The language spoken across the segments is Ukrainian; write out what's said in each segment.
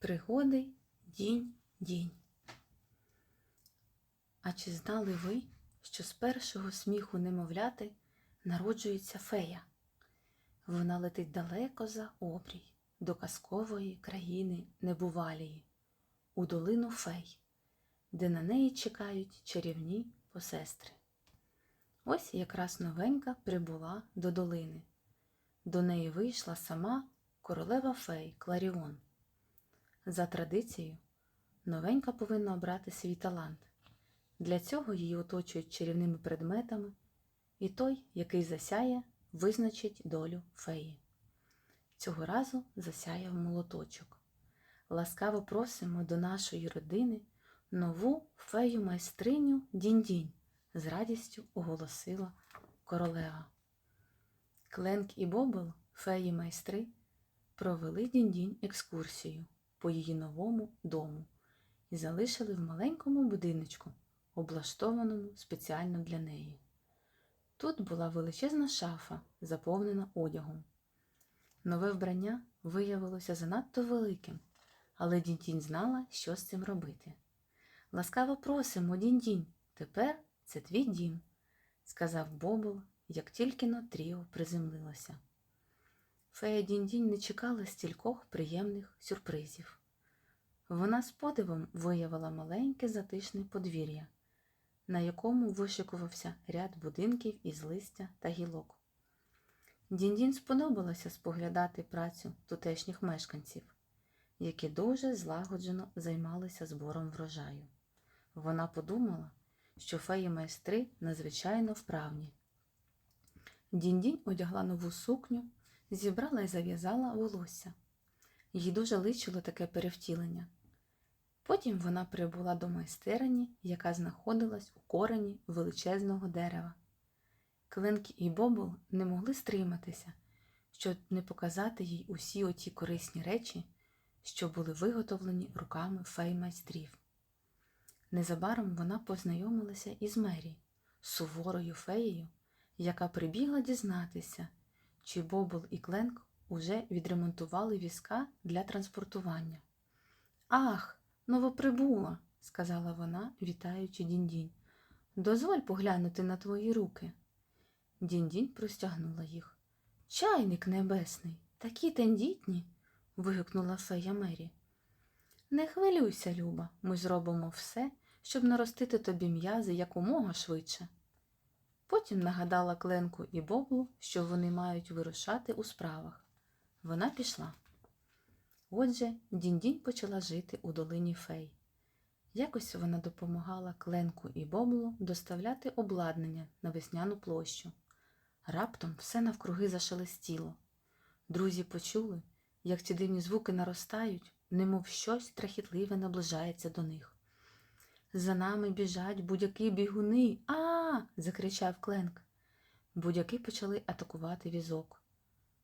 Пригоди дінь дінь. А чи знали ви, що з першого сміху немовляти народжується фея? Вона летить далеко за обрій, до казкової країни небувалії, у долину фей, де на неї чекають чарівні посестри. Ось якраз новенька прибула до долини. До неї вийшла сама королева фей Кларіон. За традицією, новенька повинна обрати свій талант. Для цього її оточують чарівними предметами, і той, який засяє, визначить долю феї. Цього разу засяяв молоточок. Ласкаво просимо до нашої родини нову фею майстриню Дінь-Дінь, з радістю оголосила королева. Кленк і Бобл, феї майстри, провели Дінь-Дінь екскурсію по її новому дому і залишили в маленькому будиночку, облаштованому спеціально для неї. Тут була величезна шафа, заповнена одягом. Нове вбрання виявилося занадто великим, але Дінь-Дінь знала, що з цим робити. Ласкаво просимо, Дінь-Дінь, тепер це твій дім, сказав Бобл, як тільки но тріо приземлилося. Фея Дінь-Дінь не чекала стількох приємних сюрпризів. Вона з подивом виявила маленьке затишне подвір'я, на якому вишикувався ряд будинків із листя та гілок. Діндін сподобалося споглядати працю тутешніх мешканців, які дуже злагоджено займалися збором врожаю. Вона подумала, що феї майстри надзвичайно вправні. Діндінь одягла нову сукню, зібрала і зав'язала волосся. Їй дуже личило таке перевтілення. Потім вона прибула до майстерні, яка знаходилась у корені величезного дерева. Кленкі і Бобл не могли стриматися, щоб не показати їй усі оті корисні речі, що були виготовлені руками фей майстрів. Незабаром вона познайомилася із Мері, суворою феєю, яка прибігла дізнатися, чи Бобл і Кленк уже відремонтували візка для транспортування. Ах! Новоприбула, сказала вона, вітаючи Діндінь. Дозволь поглянути на твої руки. Діндінь простягнула їх. Чайник небесний, такі тендітні. вигукнула фея Мері. Не хвилюйся, Люба, ми зробимо все, щоб наростити тобі м'язи якомога швидше. Потім нагадала Кленку і Боблу, що вони мають вирушати у справах. Вона пішла. Отже, Діндінь почала жити у долині фей. Якось вона допомагала Кленку і Боблу доставляти обладнання на весняну площу. Раптом все навкруги зашелестіло. Друзі почули, як ці дивні звуки наростають, немов щось страхітливе наближається до них. За нами біжать будь-які бігуни. А. закричав Кленк. Будь-які почали атакувати візок.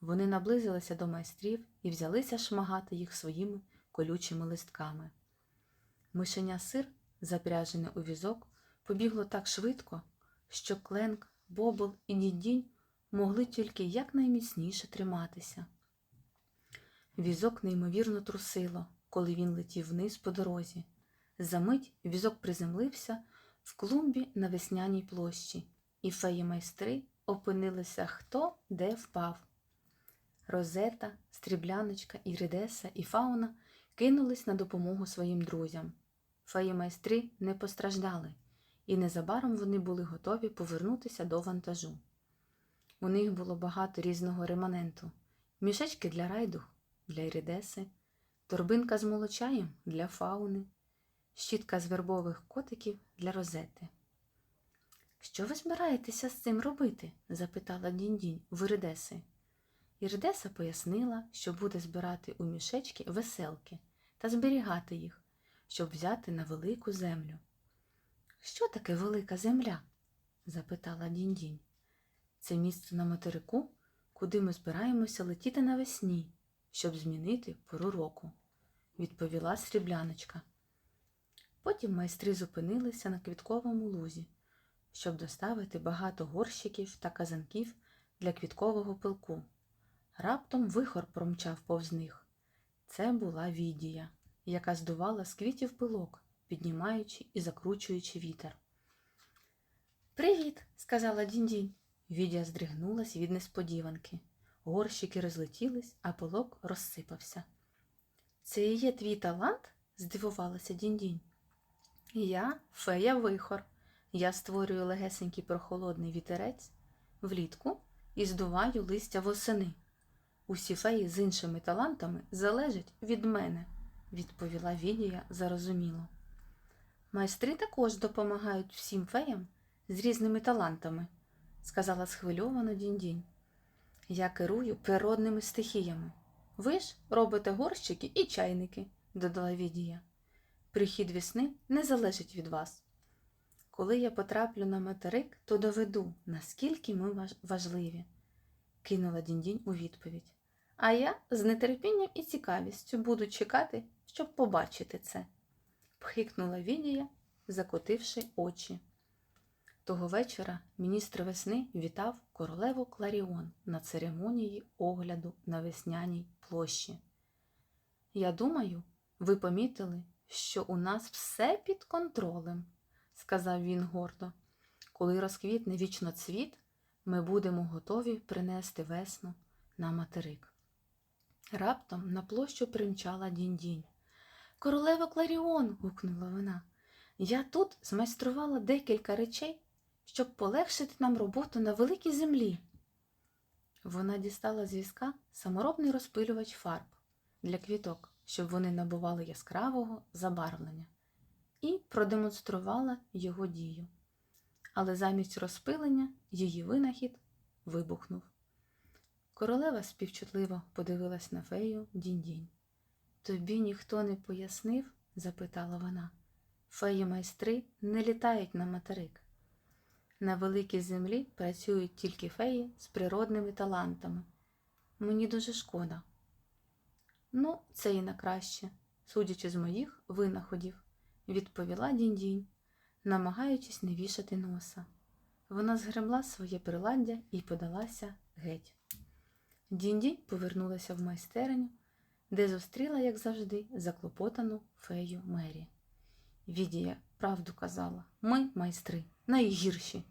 Вони наблизилися до майстрів і взялися шмагати їх своїми колючими листками. Мишеня сир, запряжене у візок, побігло так швидко, що Кленк, Бобл і Дідінь могли тільки якнайміцніше триматися. Візок неймовірно трусило, коли він летів вниз по дорозі. Замить візок приземлився в клумбі на весняній площі, і феї майстри опинилися хто де впав. Розета, стрібляночка, Іридеса і Фауна кинулись на допомогу своїм друзям. Феї майстри не постраждали, і незабаром вони були готові повернутися до вантажу. У них було багато різного реманенту: мішечки для райду для Іридеси, торбинка з молочаєм для фауни, щітка з вербових котиків для розети. Що ви збираєтеся з цим робити? запитала Діндінь в Іридеси. Іридеса пояснила, що буде збирати у мішечки веселки та зберігати їх, щоб взяти на велику землю. Що таке велика земля? запитала Діндінь. Це місце на материку, куди ми збираємося летіти навесні, щоб змінити пору року, відповіла срібляночка. Потім майстри зупинилися на квітковому лузі, щоб доставити багато горщиків та казанків для квіткового пилку. Раптом вихор промчав повз них. Це була Відія. яка здувала з квітів пилок, піднімаючи і закручуючи вітер. Привіт, сказала Діндінь. Відя здригнулась від несподіванки. Горщики розлетілись, а пилок розсипався. Це і є твій талант? здивувалася Діндінь. Я фея вихор. Я створюю легесенький прохолодний вітерець влітку і здуваю листя восени. Усі феї з іншими талантами залежать від мене, відповіла Відія зарозуміло. Майстри також допомагають всім феям з різними талантами, сказала схвильовано Діндінь. Я керую природними стихіями. Ви ж робите горщики і чайники, додала Відія. Прихід весни не залежить від вас. Коли я потраплю на материк, то доведу, наскільки ми важливі, кинула Діндінь у відповідь. А я з нетерпінням і цікавістю буду чекати, щоб побачити це, пхикнула Відія, закотивши очі. Того вечора міністр весни вітав королеву Кларіон на церемонії огляду на весняній площі. Я думаю, ви помітили, що у нас все під контролем, сказав він гордо. Коли розквітне вічноцвіт, ми будемо готові принести весну на материк. Раптом на площу примчала дінь-дінь. Королева Кларіон. гукнула вона. Я тут змайструвала декілька речей, щоб полегшити нам роботу на великій землі. Вона дістала з візка саморобний розпилювач фарб для квіток, щоб вони набували яскравого забарвлення, і продемонструвала його дію. Але замість розпилення її винахід вибухнув. Королева співчутливо подивилась на фею дінь-дінь. Тобі ніхто не пояснив? запитала вона. Феї майстри не літають на материк. На великій землі працюють тільки феї з природними талантами. Мені дуже шкода. Ну, це і на краще, судячи з моїх винаходів, відповіла дінь-дінь, намагаючись не вішати носа. Вона згребла своє приладдя і подалася геть. Дінь-дінь повернулася в майстерню, де зустріла, як завжди, заклопотану фею Мері. Відія правду казала ми, майстри, найгірші,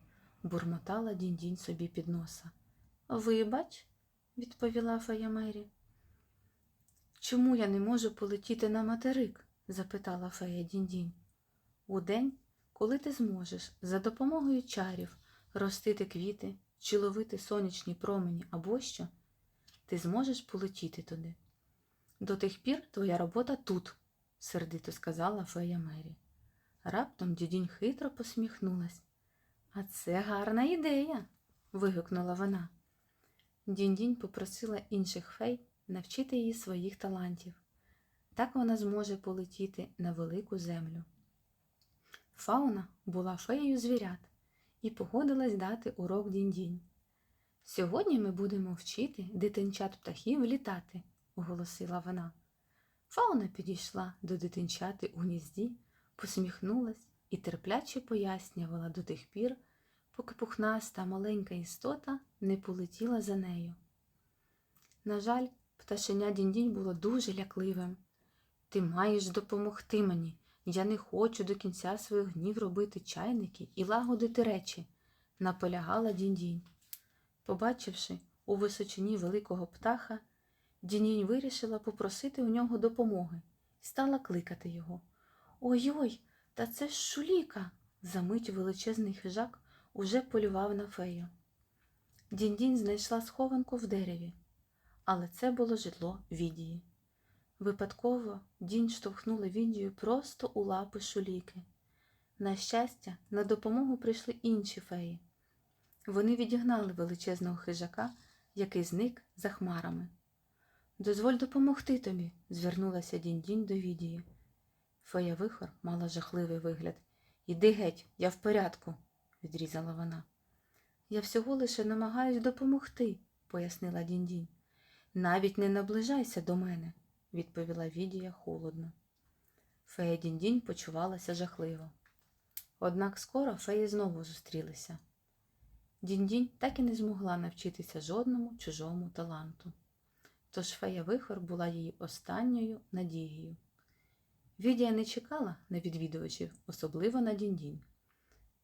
бурмотала дінь-дінь собі під носа. Вибач, відповіла фея Мері. Чому я не можу полетіти на материк? запитала фея дінь-дінь. Удень, коли ти зможеш за допомогою чарів ростити квіти чи ловити сонячні промені або що, ти зможеш полетіти туди. До тих пір твоя робота тут, сердито сказала фея Мері. Раптом дідінь хитро посміхнулась. А це гарна ідея. вигукнула вона. Дінь-дінь попросила інших фей навчити її своїх талантів. Так вона зможе полетіти на велику землю. Фауна була феєю звірят і погодилась дати урок дінь-дінь. Сьогодні ми будемо вчити дитинчат птахів літати, оголосила вона. Фауна підійшла до дитинчати у гнізді, посміхнулась і терпляче пояснювала до тих пір, поки пухнаста маленька істота не полетіла за нею. На жаль, пташеня дінь-дінь було дуже лякливим. Ти маєш допомогти мені. Я не хочу до кінця своїх днів робити чайники і лагодити речі, наполягала дінь-дінь. Побачивши у височині великого птаха, Дінінь вирішила попросити у нього допомоги і стала кликати його. Ой-ой, та це ж шуліка. Замить величезний хижак уже полював на фею. Дінь-дінь знайшла схованку в дереві, але це було житло Відії. Випадково дінь штовхнула Відію просто у лапи шуліки. На щастя, на допомогу прийшли інші феї. Вони відігнали величезного хижака, який зник за хмарами. Дозволь допомогти тобі, звернулася дінь-дінь до Відії. Фея вихор мала жахливий вигляд. Іди геть, я в порядку, відрізала вона. Я всього лише намагаюсь допомогти, пояснила дінь-дінь. Навіть не наближайся до мене, відповіла Відія холодно. Фея дінь-дінь почувалася жахливо. Однак скоро феї знову зустрілися. Дінь-дінь так і не змогла навчитися жодному чужому таланту. Тож фея вихор була її останньою надією. Відія не чекала на відвідувачів, особливо на Діндінь.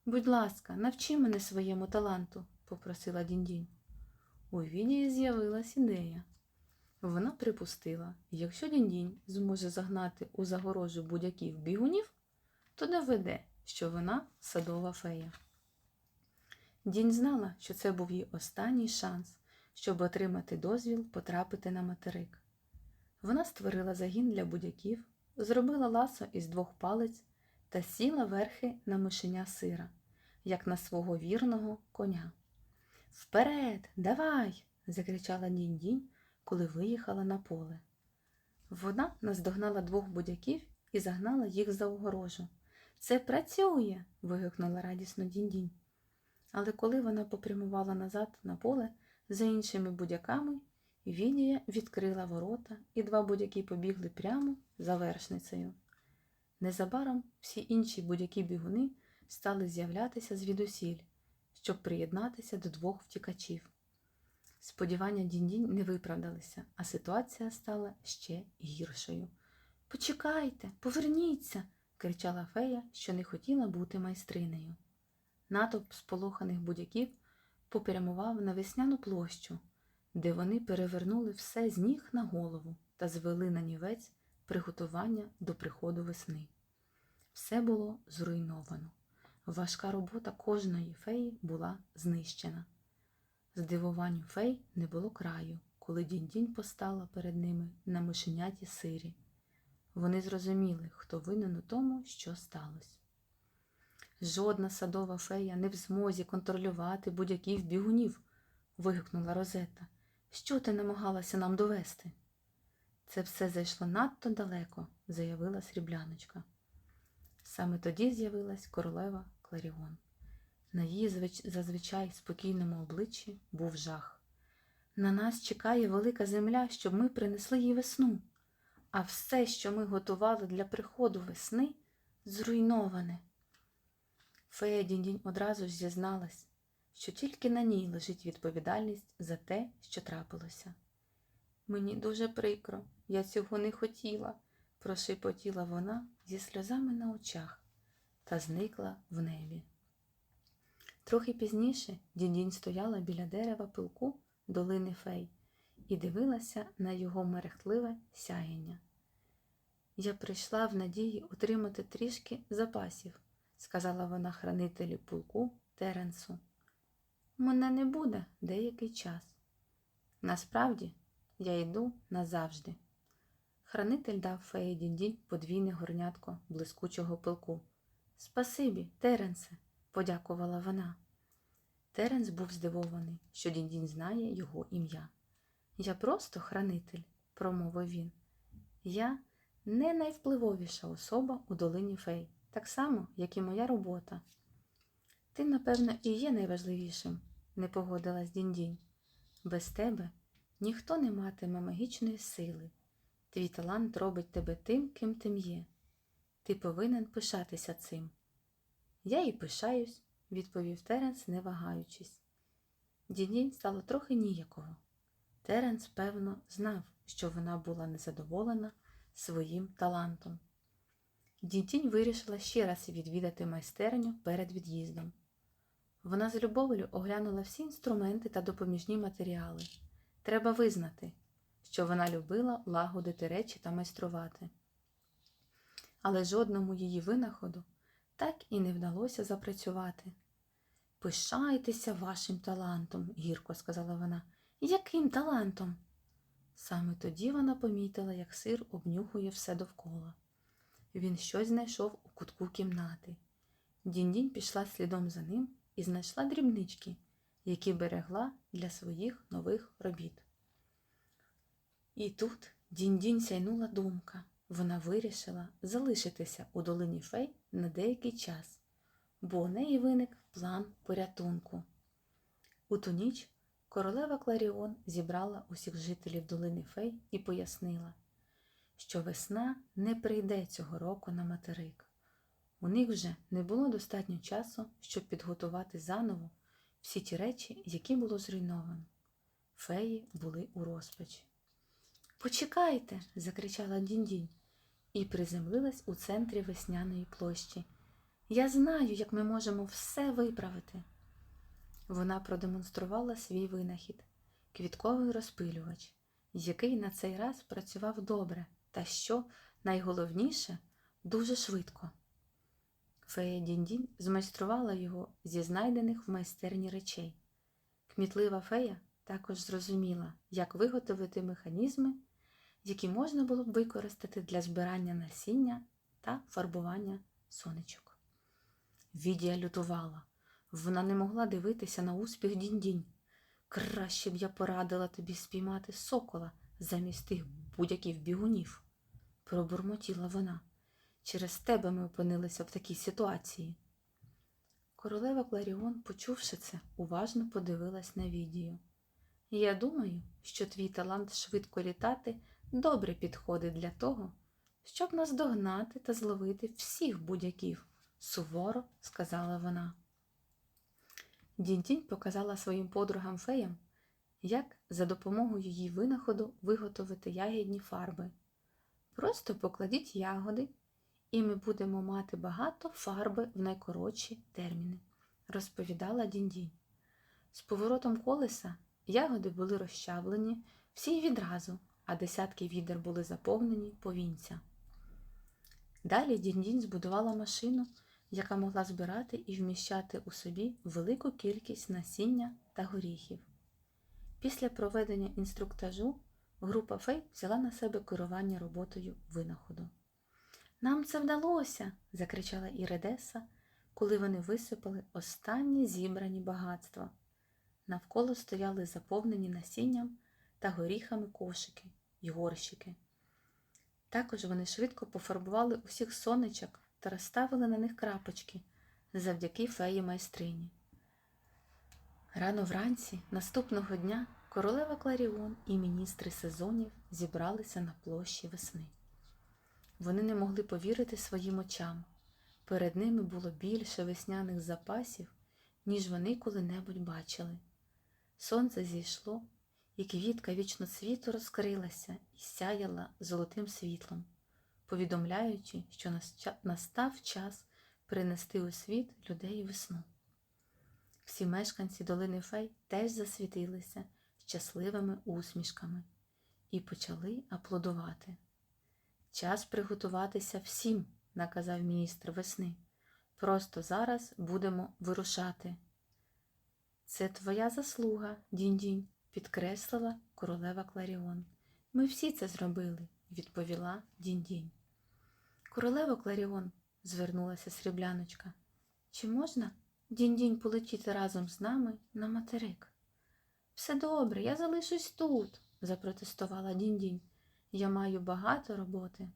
Будь ласка, навчи мене своєму таланту, попросила Діндінь. У Відії з'явилась ідея. Вона припустила, якщо Діндінь зможе загнати у загорожу будь-яких бігунів, то доведе, що вона садова фея. Дінь знала, що це був її останній шанс, щоб отримати дозвіл потрапити на материк. Вона створила загін для будь-яків, зробила ласо із двох палець та сіла верхи на мишеня сира, як на свого вірного коня. Вперед, давай! закричала Дінь-Дінь, коли виїхала на поле. Вона наздогнала двох будяків і загнала їх за огорожу. Це працює. вигукнула радісно Дінь-Дінь. Але коли вона попрямувала назад на поле за іншими будяками, Відія відкрила ворота, і два будяки побігли прямо за вершницею. Незабаром всі інші будяки-бігуни стали з'являтися звідусіль, щоб приєднатися до двох втікачів. Сподівання Дінь-Дінь не виправдалися, а ситуація стала ще гіршою. Почекайте, поверніться, кричала фея, що не хотіла бути майстринею. Натовп сполоханих будяків попрямував на весняну площу, де вони перевернули все з ніг на голову та звели на нівець приготування до приходу весни. Все було зруйновано. Важка робота кожної феї була знищена. Здивуванню фей не було краю, коли Дінь-Дінь постала перед ними на мишеняті сирі. Вони зрозуміли, хто винен у тому, що сталося. Жодна садова фея не в змозі контролювати будь-яких бігунів, вигукнула Розета. Що ти намагалася нам довести? Це все зайшло надто далеко, заявила срібляночка. Саме тоді з'явилась королева Кларіон. На її зазвичай спокійному обличчі був жах. На нас чекає велика земля, щоб ми принесли їй весну, а все, що ми готували для приходу весни, зруйноване. Фея Дінь-Дінь одразу ж зізналась, що тільки на ній лежить відповідальність за те, що трапилося. Мені дуже прикро, я цього не хотіла, прошепотіла вона зі сльозами на очах та зникла в небі. Трохи пізніше Діндінь стояла біля дерева пилку долини фей і дивилася на його мерехтливе сяєння. Я прийшла в надії отримати трішки запасів, сказала вона хранителю пулку Теренсу. Мене не буде деякий час. Насправді, я йду назавжди. Хранитель дав феї Діндінь подвійне горнятко блискучого пилку. Спасибі, Теренсе, подякувала вона. Теренс був здивований, що Діндінь знає його ім'я. Я просто хранитель, промовив він. Я не найвпливовіша особа у долині фей, так само, як і моя робота. Ти, напевно, і є найважливішим, не погодилась Діндінь. Без тебе ніхто не матиме магічної сили. Твій талант робить тебе тим, ким ти є. Ти повинен пишатися цим. Я і пишаюсь, відповів Теренс, не вагаючись. Дінінь стало трохи ніякого. Теренс, певно, знав, що вона була незадоволена своїм талантом. Дінтінь вирішила ще раз відвідати майстерню перед від'їздом. Вона з любов'ю оглянула всі інструменти та допоміжні матеріали. Треба визнати, що вона любила лагодити речі та майструвати. Але жодному її винаходу так і не вдалося запрацювати. Пишайтеся вашим талантом, гірко сказала вона. Яким талантом? Саме тоді вона помітила, як сир обнюхує все довкола. Він щось знайшов у кутку кімнати. Діндінь пішла слідом за ним і знайшла дрібнички, які берегла для своїх нових робіт. І тут Діндінь сяйнула думка. Вона вирішила залишитися у долині фей на деякий час, бо у неї виник план порятунку. У ту ніч королева Кларіон зібрала усіх жителів долини фей і пояснила, що весна не прийде цього року на материк. У них вже не було достатньо часу, щоб підготувати заново всі ті речі, які було зруйновано. Феї були у розпачі. Почекайте, закричала Діндінь. І приземлилась у центрі весняної площі. Я знаю, як ми можемо все виправити. Вона продемонструвала свій винахід квітковий розпилювач, який на цей раз працював добре, та що найголовніше дуже швидко. Фея Діндінь змайструвала його зі знайдених в майстерні речей. Кмітлива фея також зрозуміла, як виготовити механізми, які можна було б використати для збирання насіння та фарбування сонечок. Відія лютувала. Вона не могла дивитися на успіх дінь-дінь. Краще б я порадила тобі спіймати сокола замість тих будь-яких бігунів, пробурмотіла вона. Через тебе ми опинилися в такій ситуації. Королева Кларіон, почувши це, уважно подивилась на відію. Я думаю, що твій талант швидко літати добре підходить для того, щоб наздогнати та зловити всіх будь-яків, суворо сказала вона. Дінтінь показала своїм подругам феям, як за допомогою її винаходу виготовити ягідні фарби. Просто покладіть ягоди, і ми будемо мати багато фарби в найкоротші терміни, розповідала Діндінь. З поворотом колеса ягоди були розчавлені всі відразу, а десятки відер були заповнені повінця. Далі Діндінь збудувала машину, яка могла збирати і вміщати у собі велику кількість насіння та горіхів. Після проведення інструктажу група фей взяла на себе керування роботою винаходу. Нам це вдалося, закричала Іридеса, коли вони висипали останні зібрані багатства. Навколо стояли заповнені насінням та горіхами кошики й горщики. Також вони швидко пофарбували усіх сонечок та розставили на них крапочки завдяки феї майстрині. Рано вранці, наступного дня, королева Кларіон і міністри сезонів зібралися на площі весни. Вони не могли повірити своїм очам. Перед ними було більше весняних запасів, ніж вони коли-небудь бачили. Сонце зійшло, і квітка вічноцвіту розкрилася і сяяла золотим світлом, повідомляючи, що настав час принести у світ людей весну. Всі мешканці долини фей теж засвітилися щасливими усмішками і почали аплодувати. Час приготуватися всім, наказав міністр весни. Просто зараз будемо вирушати. Це твоя заслуга, дінь-дінь, підкреслила королева Кларіон. Ми всі це зробили, відповіла дінь-дінь. Королева Кларіон, звернулася срібляночка. Чи можна дінь-дінь полетіти разом з нами на материк? Все добре, я залишусь тут, запротестувала дінь-дінь. Я маю багато роботи.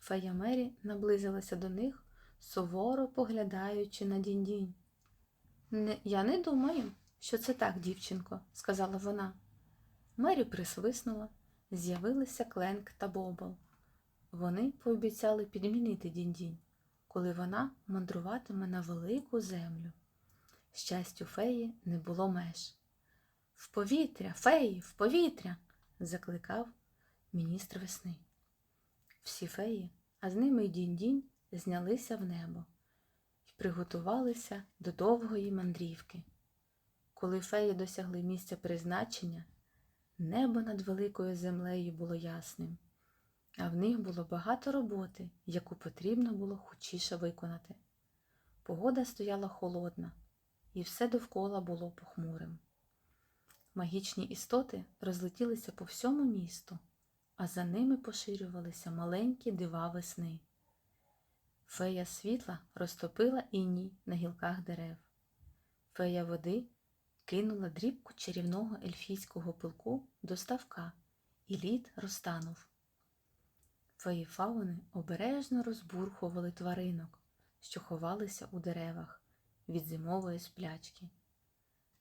Фея Мері наблизилася до них, суворо поглядаючи на дінь-дінь. Я не думаю, що це так, дівчинко, сказала вона. Мері присвиснула, з'явилися Кленк та Бобл. Вони пообіцяли підмінити дінь-дінь, коли вона мандруватиме на велику землю. Щастю, феї не було меж. В повітря, феї, в повітря, закликав міністр весни. Всі феї, а з ними й дінь-дінь, знялися в небо і приготувалися до довгої мандрівки. Коли феї досягли місця призначення, небо над великою землею було ясним, а в них було багато роботи, яку потрібно було хочіше виконати. Погода стояла холодна, і все довкола було похмурим. Магічні істоти розлетілися по всьому місту, а за ними поширювалися маленькі дива весни. Фея світла розтопила іній на гілках дерев. Фея води кинула дрібку чарівного ельфійського пилку до ставка, і лід розтанув. Феї фауни обережно розбурхували тваринок, що ховалися у деревах від зимової сплячки.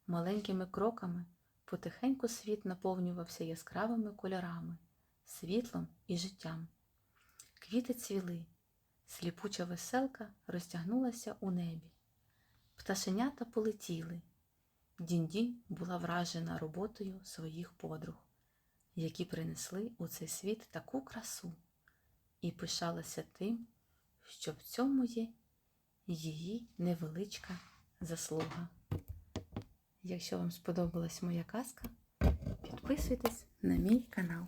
Маленькими кроками потихеньку світ наповнювався яскравими кольорами, світлом і життям. Квіти цвіли, сліпуча веселка розтягнулася у небі. Пташенята полетіли. Дінь-дінь була вражена роботою своїх подруг, які принесли у цей світ таку красу. і пишалася тим, що в цьому є її невеличка заслуга. Якщо вам сподобалась моя казка, підписуйтесь на мій канал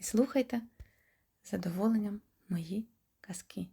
і слухайте задоволенням мої казки.